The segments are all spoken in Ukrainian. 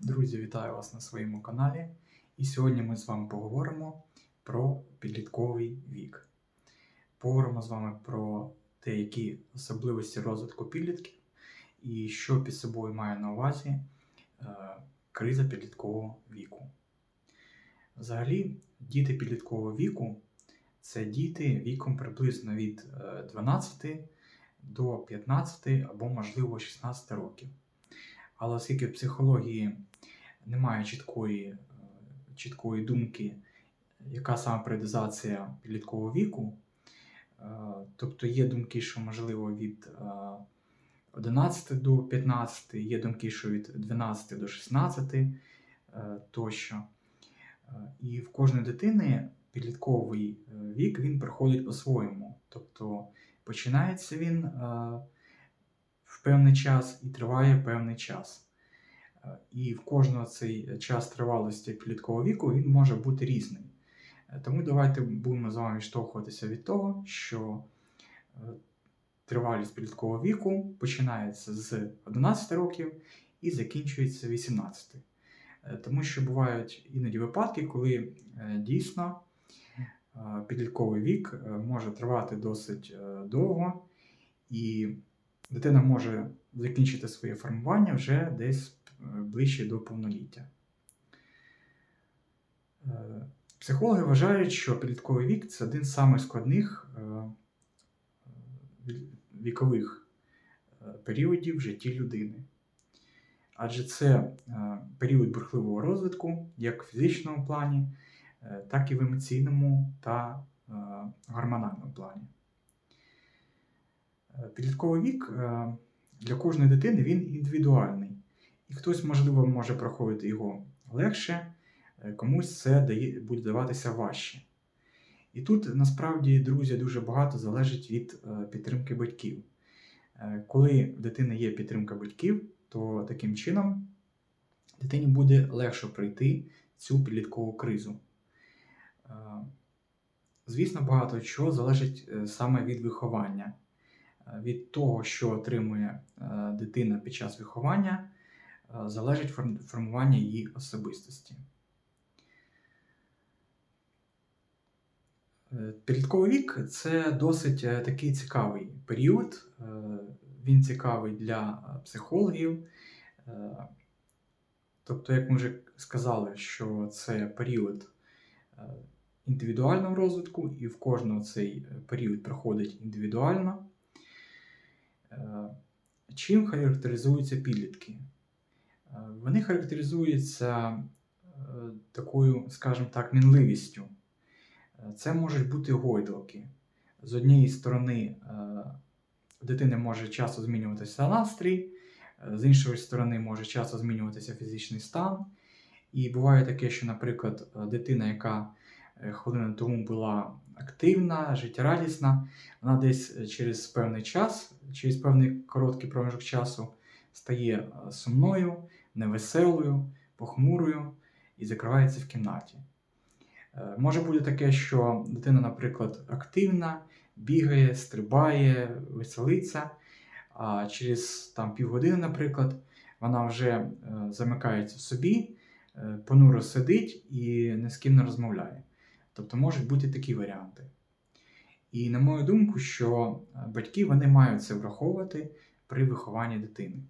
Друзі, вітаю вас на своєму каналі. І сьогодні ми з вами поговоримо про підлітковий вік. Поговоримо з вами про те, які особливості розвитку підлітків і що під собою має на увазі е, криза підліткового віку. Взагалі, діти підліткового віку це діти віком приблизно від е, 12 до 15 або, можливо, 16 років. Але оскільки в психології немає чіткої, е, чіткої думки, яка саме періодизація підліткового віку, е, тобто є думки, що можливо від е, 11 до 15, є думки, що від 12 до 16 е, тощо. Е, І в кожної дитини підлітковий е, вік він проходить по-своєму. Тобто починається він е, в певний час і триває певний час. Е, І в кожного цей час тривалості підліткового віку він може бути різний. Е, Тому давайте будемо з вами відштовхуватися від того, що е, тривалість підліткового віку починається з 11 років і закінчується 18. Е, Тому що бувають іноді випадки, коли дійсно підлітковий вік може тривати досить довго, і дитина може закінчити своє формування вже десь е, ближче до повноліття. Е, Психологи вважають, що підлітковий вік це один з самих складних е, вікових періодів в житті людини. Адже це період бурхливого розвитку як в фізичному плані, так і в емоційному та гормональному плані. Підлітковий вік е, для кожної дитини він індивідуальний. І хтось, можливо, може проходити його легше, е, комусь це буде даватися важче. І тут насправді, друзі, дуже багато залежить від е, підтримки батьків. Коли в дитини є підтримка батьків, то таким чином дитині буде легше пройти цю підліткову кризу. Звісно, багато чого залежить саме від виховання, від того, що отримує е, дитина під час виховання, е, залежить формування її особистості. Е, Підлітковий вік це досить такий цікавий період. Він цікавий для психологів. Тобто, як ми вже сказали, що це період індивідуального розвитку, і в кожного цей період проходить індивідуально. Е, Чим характеризуються підлітки? Е, Вони характеризуються е, такою, скажімо так, мінливістю. Це можуть бути гойдалки. З однієї сторони, е, дитини може часто змінюватися настрій, з іншої сторони, може часто змінюватися фізичний стан. І буває таке, що, наприклад, дитина, яка хвилину тому була активна, життєрадісна, вона десь е, через певний час, через певний короткий проміжок часу стає е, сумною, невеселою, похмурою і закривається в кімнаті. Е, Може бути таке, що дитина, наприклад, активна, бігає, стрибає, веселиться, а через там, півгодини, наприклад, вона вже замикається в собі, понуро сидить і ні з ким не розмовляє. Тобто можуть бути такі варіанти. І на мою думку, що е, батьки вони мають це враховувати при вихованні дитини.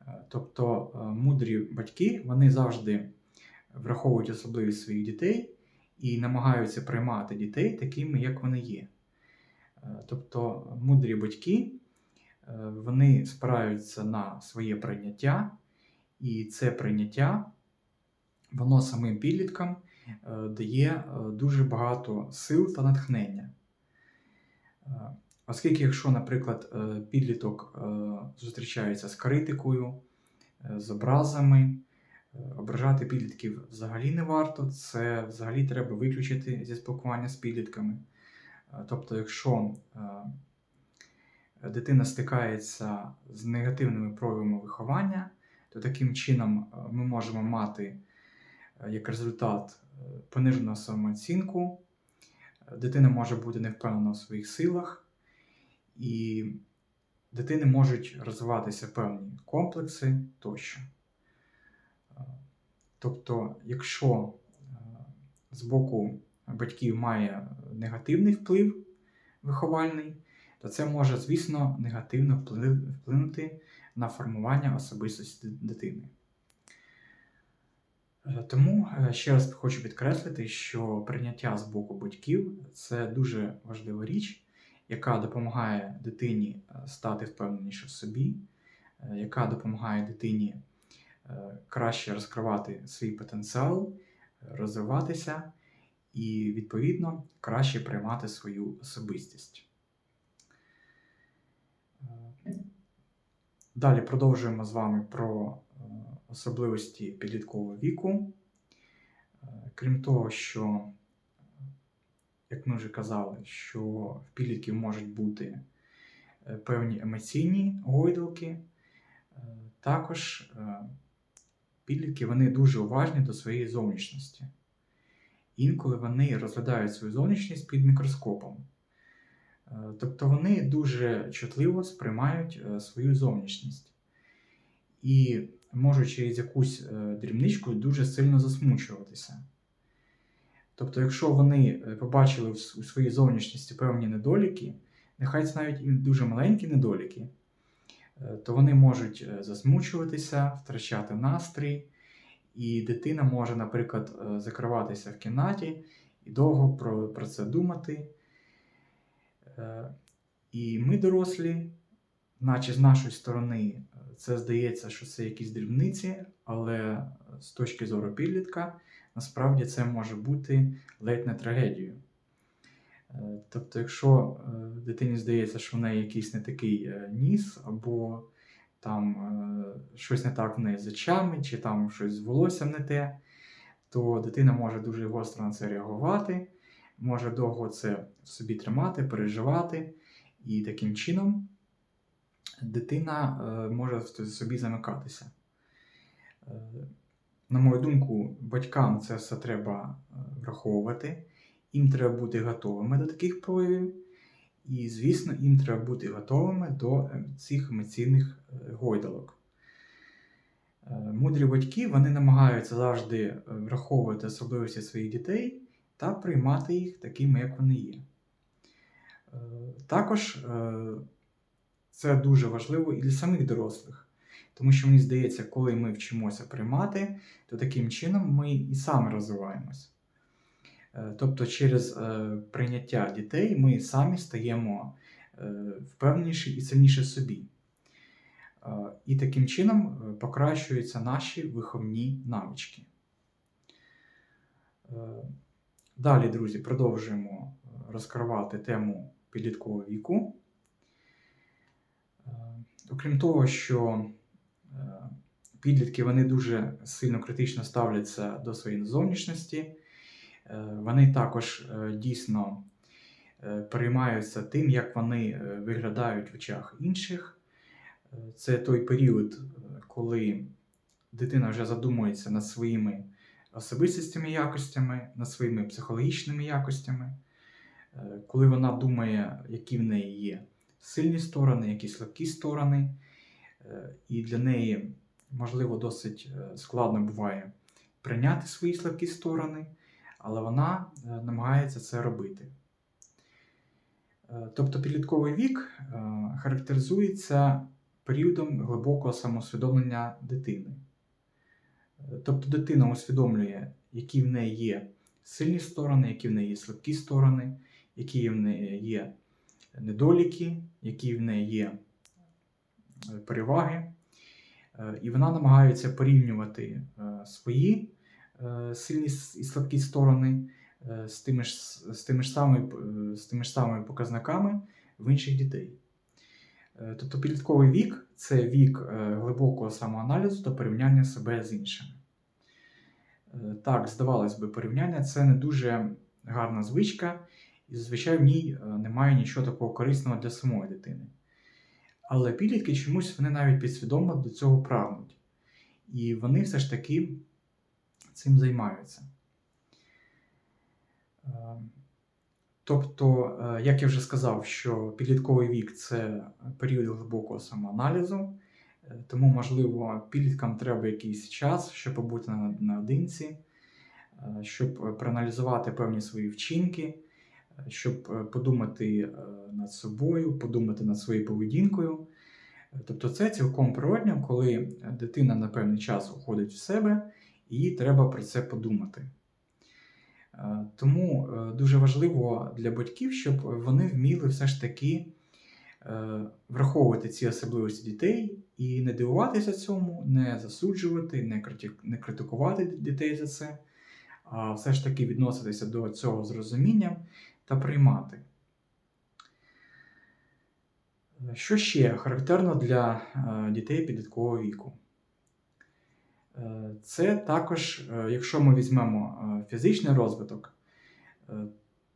Е, Тобто е, мудрі батьки вони завжди враховують особливість своїх дітей і намагаються приймати дітей такими, як вони є. Тобто мудрі батьки вони спираються на своє прийняття, і це прийняття воно самим підліткам дає е, дуже багато сил та натхнення. Е, Оскільки, якщо, наприклад, е, підліток е, зустрічається з критикою, е, з образами, е, ображати підлітків взагалі не варто, це взагалі треба виключити зі спілкування з підлітками. Е, Тобто, якщо е, дитина стикається з негативними проявами виховання, то таким чином е, ми можемо мати е, як результат е, понижену самооцінку, дитина може бути невпевнена у своїх силах, і дитини можуть розвиватися певні комплекси тощо. Тобто, якщо е, з боку батьків має негативний вплив виховальний, то це може, звісно, негативно вплинути на формування особистості дитини. Е, тому е, ще раз хочу підкреслити, що прийняття з боку батьків це дуже важлива річ, яка допомагає дитині е, стати впевненіше в собі, яка допомагає дитині краще розкривати свій потенціал, розвиватися і, відповідно, краще приймати свою особистість. Далі продовжуємо з вами про особливості підліткового віку. Е, крім того, що, як ми вже казали, що в підлітків можуть бути е, певні емоційні гойдалки, е, також підлітки вони дуже уважні до своєї зовнішності. Інколи вони розглядають свою зовнішність під мікроскопом. Тобто вони дуже чутливо сприймають свою зовнішність. І можуть через якусь е, дрібничку дуже сильно засмучуватися. Тобто, якщо вони е, побачили у своїй зовнішністі певні недоліки, нехай це навіть і дуже маленькі недоліки, е, то вони можуть засмучуватися, втрачати настрій, і дитина може, наприклад, закриватися в кімнаті і довго про, про це думати. І ми, дорослі, наче з нашої сторони, це здається, що це якісь дрібниці, але з точки зору підлітка, насправді це може бути ледь не трагедією. Е, тобто, якщо е, дитині здається, що в неї якийсь не такий е, ніс, або там щось не так в неї з очами, чи там щось з волоссям не те, то дитина може дуже гостро на це реагувати, може довго це в собі тримати, переживати, і таким чином дитина е, може собі замикатися. Е, на мою думку, батькам це все треба е, враховувати, їм треба бути готовими до таких проявів. І, звісно, їм треба бути готовими до цих емоційних гойдалок. Мудрі батьки вони намагаються завжди враховувати особливості своїх дітей та приймати їх такими, як вони є. Також це дуже важливо і для самих дорослих. Тому що мені здається, коли ми вчимося приймати, то таким чином ми і саме розвиваємось. Е, тобто, через е, прийняття дітей ми самі стаємо е, впевненіші і сильніші собі. І таким чином покращуються наші виховні навички. Далі, друзі, продовжуємо розкривати тему підліткового віку. Окрім того, що е, підлітки вони дуже сильно критично ставляться до своєї зовнішності, е, вони також е, дійсно переймаються тим, як вони виглядають в очах інших. Це той період, коли дитина вже задумується над своїми особистістями якостями, над своїми психологічними якостями, коли вона думає, які в неї є сильні сторони, які слабкі сторони. Е, і для неї, можливо, досить е, складно буває прийняти свої слабкі сторони, але вона е, намагається це робити. Тобто підлітковий вік характеризується періодом глибокого самоусвідомлення дитини. Тобто дитина усвідомлює, які в неї є сильні сторони, які в неї є слабкі сторони, які в неї є недоліки, які в неї є е, переваги, е, і вона намагається порівнювати е, свої сильні і слабкі сторони з тими ж з тими ж самими, з тими ж самими показниками в інших дітей. Тобто підлітковий вік це вік глибокого самоаналізу та порівняння себе з іншими. Так, здавалось би, порівняння це не дуже гарна звичка, і зазвичай в ній е, немає нічого такого корисного для самої дитини. Але підлітки чомусь вони навіть підсвідомо до цього прагнуть. І вони все ж таки цим займаються. Е, тобто, е, як я вже сказав, що підлітковий вік це період глибокого самоаналізу, Тому, можливо, підліткам треба якийсь час, щоб побути наодинці, щоб проаналізувати певні свої вчинки, щоб е, подумати е, над собою, подумати над своєю поведінкою. Тобто це цілком природньо, коли дитина на певний час уходить в себе, і треба про це подумати. Е, Тому дуже важливо для батьків, щоб вони вміли все ж таки враховувати ці особливості дітей і не дивуватися цьому, не засуджувати, не критикувати дітей за це, а все ж таки відноситися до цього з розумінням та приймати. Що ще характерно для е, дітей підліткового віку? Е, Це також, е, якщо ми візьмемо фізичний розвиток,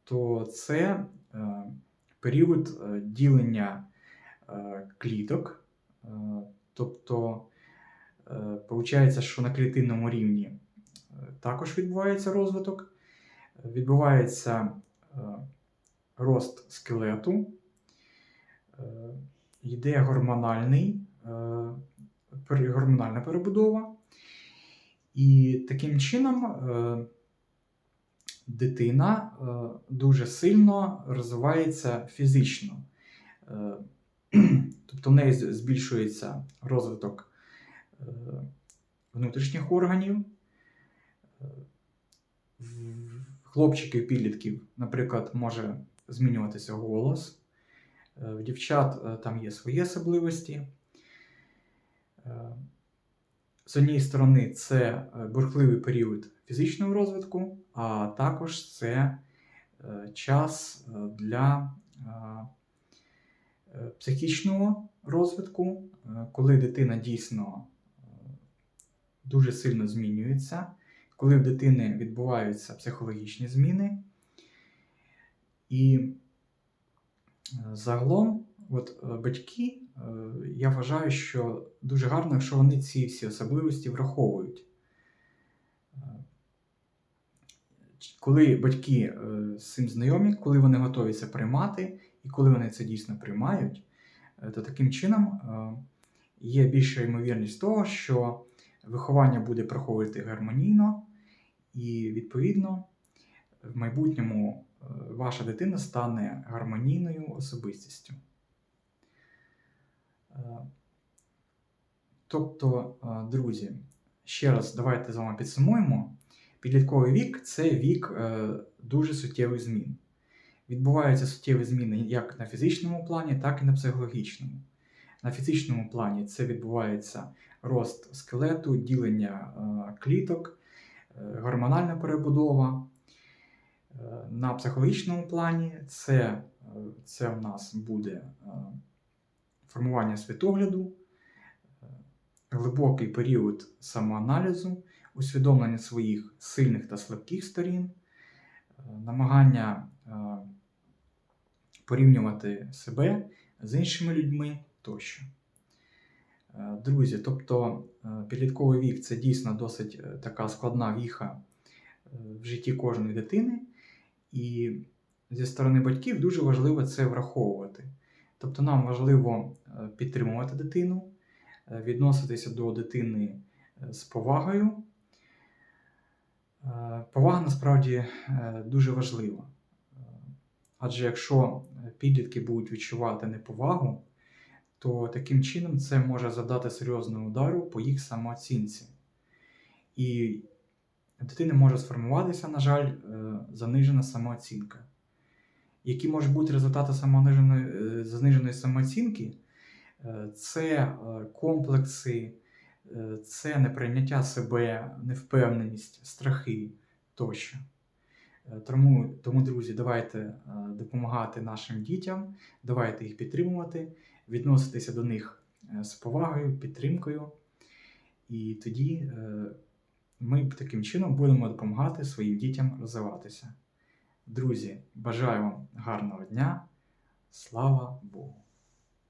то це період ділення кліток. Тобто, виходить, що на клітинному рівні також відбувається розвиток, відбувається рост скелету, е, йде гормональний, е, гормональна перебудова. І таким чином е, дитина е, дуже сильно розвивається фізично. Е, Тобто в неї збільшується розвиток е, внутрішніх органів. Хлопчиків, підлітків, наприклад, може змінюватися голос. Е, В дівчат е, там є свої особливості. Е, З однієї сторони, це бурхливий період фізичного розвитку, а також це час для психічного розвитку, коли дитина дійсно дуже сильно змінюється, коли в дитини відбуваються психологічні зміни. І е, загалом, от е, батьки, е, я вважаю, що дуже гарно, якщо вони ці всі особливості враховують. Коли батьки з цим знайомі, коли вони готові це приймати, і коли вони це дійсно приймають, то таким чином є більша ймовірність того, що виховання буде проходити гармонійно, і відповідно в майбутньому е, ваша дитина стане гармонійною особистістю. Е, Тобто, е, друзі, ще раз давайте з вами підсумуємо. Підлітковий вік це вік дуже суттєвих змін. Відбуваються суттєві зміни як на фізичному плані, так і на психологічному. На фізичному плані це відбувається рост скелету, ділення кліток, гормональна перебудова. Е, На психологічному плані це, е, це в нас буде е, формування світогляду, е, глибокий період самоаналізу, усвідомлення своїх сильних та слабких сторін, е, намагання е, порівнювати себе з іншими людьми тощо. Е, Друзі, тобто е, підлітковий вік це дійсно досить е, така складна віха в житті кожної дитини, і зі сторони батьків дуже важливо це враховувати. Тобто нам важливо підтримувати дитину, відноситися до дитини з повагою. Повага насправді дуже важлива. Адже якщо підлітки будуть відчувати неповагу, то таким чином це може завдати серйозного удару по їх самооцінці. І в дитини може сформуватися, на жаль, е, занижена самооцінка. Які можуть бути результати е, заниженої самооцінки? Е, Це комплекси, це неприйняття себе, невпевненість, страхи тощо. Тому, тому, друзі, давайте допомагати нашим дітям, давайте їх підтримувати, відноситися до них е, з повагою, підтримкою. І тоді е, ми таким чином будемо допомагати своїм дітям розвиватися. Друзі, бажаю вам гарного дня. Слава Богу!